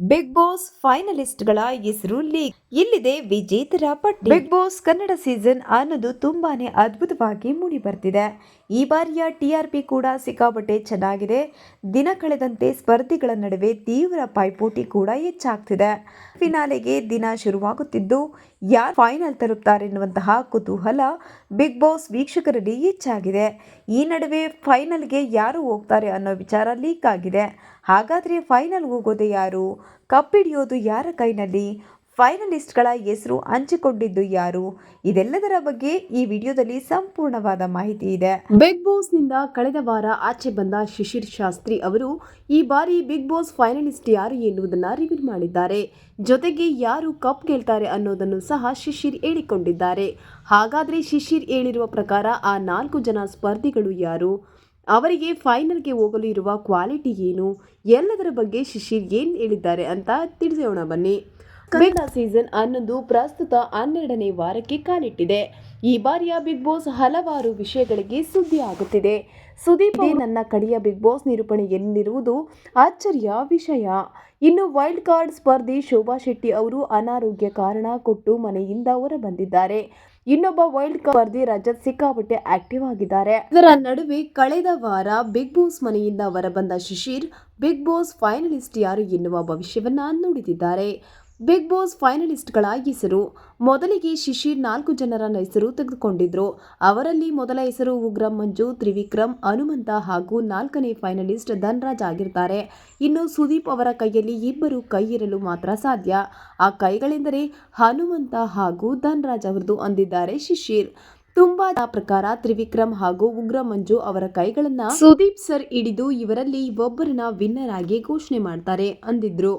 Big boss ಫೈನಲಿಸ್ಟ್ಗಳ ಹೆಸರು league. ಇಲ್ಲಿದೆ ವಿಜೇತರ ಪಟ್ಟಿ. ಬಿಗ್ ಬಾಸ್ ಕನ್ನಡ ಸೀಸನ್ ಅನ್ನೋದು ತುಂಬಾನೇ ಅದ್ಭುತವಾಗಿ ಮೂಡಿ ಬರ್ತಿದೆ ಈ ಬಾರಿಯ ಟಿಆರ್ಪಿ ಕೂಡ ಸಿಕ್ಕಾಪಟ್ಟೆ ಚೆನ್ನಾಗಿದೆ. ದಿನ ಕಳೆದಂತೆ ಸ್ಪರ್ಧಿಗಳ ನಡುವೆ ತೀವ್ರ ಪೈಪೋಟಿ ಕೂಡ ಹೆಚ್ಚಾಗ್ತಿದೆ. ಫಿನಾಲೆಗೆ ದಿನ ಶುರುವಾಗುತ್ತಿದ್ದು, ಯಾರು ಫೈನಲ್ ತಲುಪ್ತಾರೆ ಎನ್ನುವಂತಹ ಕುತೂಹಲ ಬಿಗ್ ಬಾಸ್ ವೀಕ್ಷಕರಲ್ಲಿ ಹೆಚ್ಚಾಗಿದೆ. ಈ ನಡುವೆ ಫೈನಲ್ಗೆ ಯಾರು ಹೋಗ್ತಾರೆ ಅನ್ನೋ ವಿಚಾರ ಲೀಕ್ ಆಗಿದೆ. ಹಾಗಾದರೆ ಫೈನಲ್ ಹೋಗೋದೆ ಯಾರು? ಕಪ್ಪಿಡಿಯೋದು ಯಾರ ಕೈನಲ್ಲಿ? ಫೈನಲಿಸ್ಟ್ಗಳ ಹೆಸರು ಹಂಚಿಕೊಂಡಿದ್ದು ಯಾರು? ಇದೆಲ್ಲದರ ಬಗ್ಗೆ ಈ ವಿಡಿಯೋದಲ್ಲಿ ಸಂಪೂರ್ಣವಾದ ಮಾಹಿತಿ ಇದೆ. ಬಿಗ್ ಬಾಸ್ನಿಂದ ಕಳೆದ ವಾರ ಆಚೆ ಬಂದ ಶಿಶಿರ್ ಶಾಸ್ತ್ರಿ ಅವರು ಈ ಬಾರಿ ಬಿಗ್ ಬಾಸ್ ಫೈನಲಿಸ್ಟ್ ಯಾರು ಎನ್ನುವುದನ್ನು ರಿವೀಲ್ ಮಾಡಿದ್ದಾರೆ. ಜೊತೆಗೆ ಯಾರು ಕಪ್ ಗೆಲ್ತಾರೆ ಅನ್ನೋದನ್ನು ಸಹ ಶಿಶಿರ್ ಹೇಳಿಕೊಂಡಿದ್ದಾರೆ. ಹಾಗಾದರೆ ಶಿಶಿರ್ ಹೇಳಿರುವ ಪ್ರಕಾರ ಆ ನಾಲ್ಕು ಜನ ಸ್ಪರ್ಧಿಗಳು ಯಾರು? ಅವರಿಗೆ ಫೈನಲ್ಗೆ ಹೋಗಲು ಇರುವ ಕ್ವಾಲಿಟಿ ಏನು? ಎಲ್ಲದರ ಬಗ್ಗೆ ಶಿಶಿರ್ ಏನು ಹೇಳಿದ್ದಾರೆ ಅಂತ ತಿಳಿಸೋಣ ಬನ್ನಿ. ಕನ್ನಡ ಸೀಸನ್ ಹನ್ನೊಂದು ಪ್ರಸ್ತುತ ಹನ್ನೆರಡನೇ ವಾರಕ್ಕೆ ಕಾಲಿಟ್ಟಿದೆ. ಈ ಬಾರಿಯ ಬಿಗ್ ಬಾಸ್ ಹಲವಾರು ವಿಷಯಗಳಿಗೆ ಸುದ್ದಿ ಆಗುತ್ತಿದೆ. ಸುದೀಪ್ ನನ್ನ ಕಡೆಯ ಬಿಗ್ ಬಾಸ್ ನಿರೂಪಣೆ ಎನ್ನಿರುವುದು ಅಚ್ಚರಿಯ ವಿಷಯ. ಇನ್ನು ವೈಲ್ಡ್ ಕಾರ್ಡ್ ಸ್ಪರ್ಧಿ ಶೋಭಾ ಶೆಟ್ಟಿ ಅವರು ಅನಾರೋಗ್ಯ ಕಾರಣ ಕೊಟ್ಟು ಮನೆಯಿಂದ ಹೊರಬಂದಿದ್ದಾರೆ. ಇನ್ನೊಬ್ಬ ವೈಲ್ಡ್ ಕಾರ್ಡ್ ಸ್ಪರ್ಧಿ ರಜತ್ ಸಿಕ್ಕಾಪಟ್ಟೆ ಆಕ್ಟಿವ್ ಆಗಿದ್ದಾರೆ. ಇದರ ನಡುವೆ ಕಳೆದ ವಾರ ಬಿಗ್ ಬಾಸ್ ಮನೆಯಿಂದ ಹೊರಬಂದ ಶಿಶಿರ್ ಬಿಗ್ ಬಾಸ್ ಫೈನಲಿಸ್ಟ್ ಯಾರು ಎನ್ನುವ ಭವಿಷ್ಯವನ್ನ ನುಡಿದಿದ್ದಾರೆ. ಬಿಗ್ ಬಾಸ್ ಫೈನಲಿಸ್ಟ್ಗಳ ಹೆಸರು. ಮೊದಲಿಗೆ ಶಿಶಿರ್ ನಾಲ್ಕು ಜನರ ಹೆಸರು ತೆಗೆದುಕೊಂಡಿದ್ರು. ಅವರಲ್ಲಿ ಮೊದಲ ಹೆಸರು ಉಗ್ರಂ ಮಂಜು, ತ್ರಿವಿಕ್ರಮ್, ಹನುಮಂತ ಹಾಗೂ ನಾಲ್ಕನೇ ಫೈನಲಿಸ್ಟ್ ಧನ್ರಾಜ್ ಆಗಿರ್ತಾರೆ. ಇನ್ನು ಸುದೀಪ್ ಅವರ ಕೈಯಲ್ಲಿ ಇಬ್ಬರು ಕೈ ಇರಲು ಮಾತ್ರ ಸಾಧ್ಯ. ಆ ಕೈಗಳೆಂದರೆ ಹನುಮಂತ ಹಾಗೂ ಧನ್ರಾಜ್ ಅವರದು ಅಂದಿದ್ದಾರೆ ಶಿಶಿರ್. ತುಂಬಾ ಪ್ರಕಾರ ತ್ರಿವಿಕ್ರಮ್ ಹಾಗೂ ಉಗ್ರ ಮಂಜು ಅವರ ಕೈಗಳನ್ನ ಸುದೀಪ್ ಸರ್ ಹಿಡಿದು ಇವರಲ್ಲಿ ಒಬ್ಬರನ್ನ ವಿನ್ನರ್ ಆಗಿ ಘೋಷಣೆ ಮಾಡ್ತಾರೆ ಅಂದಿದ್ರು.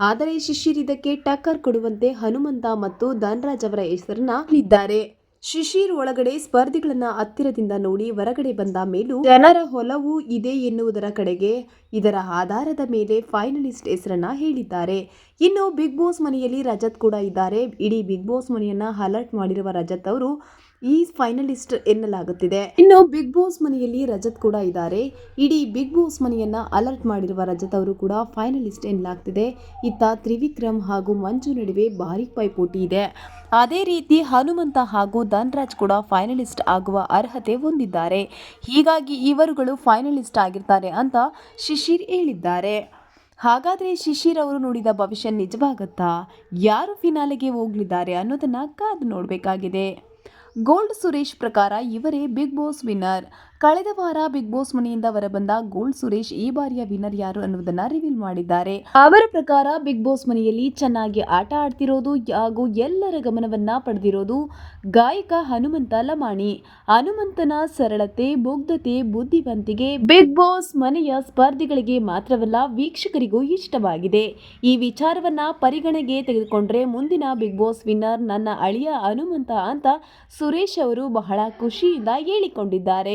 ಆದರೆ ಶಿಶಿರ್ ಇದಕ್ಕೆ ಟಕ್ಕರ್ ಕೊಡುವಂತೆ ಹನುಮಂತ ಮತ್ತು ಧನ್ರಾಜ್ ಅವರ ಹೆಸರನ್ನ ಇದ್ದಾರೆ ಶಿಶಿರ್ ಒಳಗಡೆ ಸ್ಪರ್ಧಿಗಳನ್ನ ಹತ್ತಿರದಿಂದ ನೋಡಿ ಹೊರಗಡೆ ಬಂದ ಮೇಲೂ ಜನರ ಹೊಲವು ಇದೆ ಎನ್ನುವುದರ ಕಡೆಗೆ ಇದರ ಆಧಾರದ ಮೇಲೆ ಫೈನಲಿಸ್ಟ್ ಹೆಸರನ್ನ ಹೇಳಿದ್ದಾರೆ. ಇನ್ನು ಬಿಗ್ ಬಾಸ್ ಮನೆಯಲ್ಲಿ ರಜತ್ ಕೂಡ ಇದ್ದಾರೆ. ಇಡೀ ಬಿಗ್ ಬಾಸ್ ಮನೆಯನ್ನ ಅಲರ್ಟ್ ಮಾಡಿರುವ ರಜತ್ ಅವರು ಈ ಫೈನಲಿಸ್ಟ್ ಎನ್ನಲಾಗುತ್ತಿದೆ. ಇನ್ನು ಬಿಗ್ ಬಾಸ್ ಮನೆಯಲ್ಲಿ ರಜತ್ ಕೂಡ ಇದ್ದಾರೆ. ಇಡೀ ಬಿಗ್ ಬಾಸ್ ಮನೆಯನ್ನ ಅಲರ್ಟ್ ಮಾಡಿರುವ ರಜತ್ ಅವರು ಕೂಡ ಫೈನಲಿಸ್ಟ್ ಎನ್ನಲಾಗ್ತಿದೆ. ಇತ್ತ ತ್ರಿವಿಕ್ರಮ್ ಹಾಗೂ ಮಂಜು ನಡುವೆ ಭಾರಿ ಪೈಪೋಟಿ ಇದೆ. ಅದೇ ರೀತಿ ಹನುಮಂತ ಹಾಗೂ ಧನ್ರಾಜ್ ಕೂಡ ಫೈನಲಿಸ್ಟ್ ಆಗುವ ಅರ್ಹತೆ ಹೊಂದಿದ್ದಾರೆ. ಹೀಗಾಗಿ ಇವರುಗಳು ಫೈನಲಿಸ್ಟ್ ಆಗಿರ್ತಾರೆ ಅಂತ ಶಿಶಿರ್ ಹೇಳಿದ್ದಾರೆ. ಹಾಗಾದರೆ ಶಿಶಿರ್ ಅವರು ನೋಡಿದ ಭವಿಷ್ಯ ನಿಜವಾಗುತ್ತಾ? ಯಾರು ಫಿನಾಲೆಗೆ ಹೋಗಲಿದ್ದಾರೆ ಅನ್ನೋದನ್ನ ಕಾದು ನೋಡಬೇಕಾಗಿದೆ. ಗೋಲ್ಡ್ ಸುರೇಶ್ ಪ್ರಕಾರ ಇವರೇ ಬಿಗ್ ಬಾಸ್ ವಿನ್ನರ್. ಕಳೆದ ವಾರ ಬಿಗ್ ಬಾಸ್ ಮನೆಯಿಂದ ಹೊರಬಂದ ಗೋಲ್ಡ್ ಸುರೇಶ್ ಈ ಬಾರಿಯ ವಿನ್ನರ್ ಯಾರು ಅನ್ನುವುದನ್ನ ರಿವೀಲ್ ಮಾಡಿದ್ದಾರೆ. ಅವರ ಪ್ರಕಾರ ಬಿಗ್ ಬಾಸ್ ಮನೆಯಲ್ಲಿ ಚೆನ್ನಾಗಿ ಆಟ ಆಡ್ತಿರೋದು ಹಾಗೂ ಎಲ್ಲರ ಗಮನವನ್ನ ಪಡೆದಿರೋದು ಗಾಯಕ ಹನುಮಂತ ಲಮಾಣಿ. ಹನುಮಂತನ ಸರಳತೆ ಮುಗ್ಧತೆ ಬುದ್ಧಿವಂತಿಕೆ ಬಿಗ್ ಬಾಸ್ ಮನೆಯ ಸ್ಪರ್ಧಿಗಳಿಗೆ ಮಾತ್ರವಲ್ಲ ವೀಕ್ಷಕರಿಗೂ ಇಷ್ಟವಾಗಿದೆ. ಈ ವಿಚಾರವನ್ನ ಪರಿಗಣೆಗೆ ತೆಗೆದುಕೊಂಡ್ರೆ ಮುಂದಿನ ಬಿಗ್ ಬಾಸ್ ವಿನ್ನರ್ ನನ್ನ ಅಳಿಯ ಹನುಮಂತ ಅಂತ ಸುರೇಶ್ ಅವರು ಬಹಳ ಖುಷಿಯಿಂದ ಹೇಳಿಕೊಂಡಿದ್ದಾರೆ.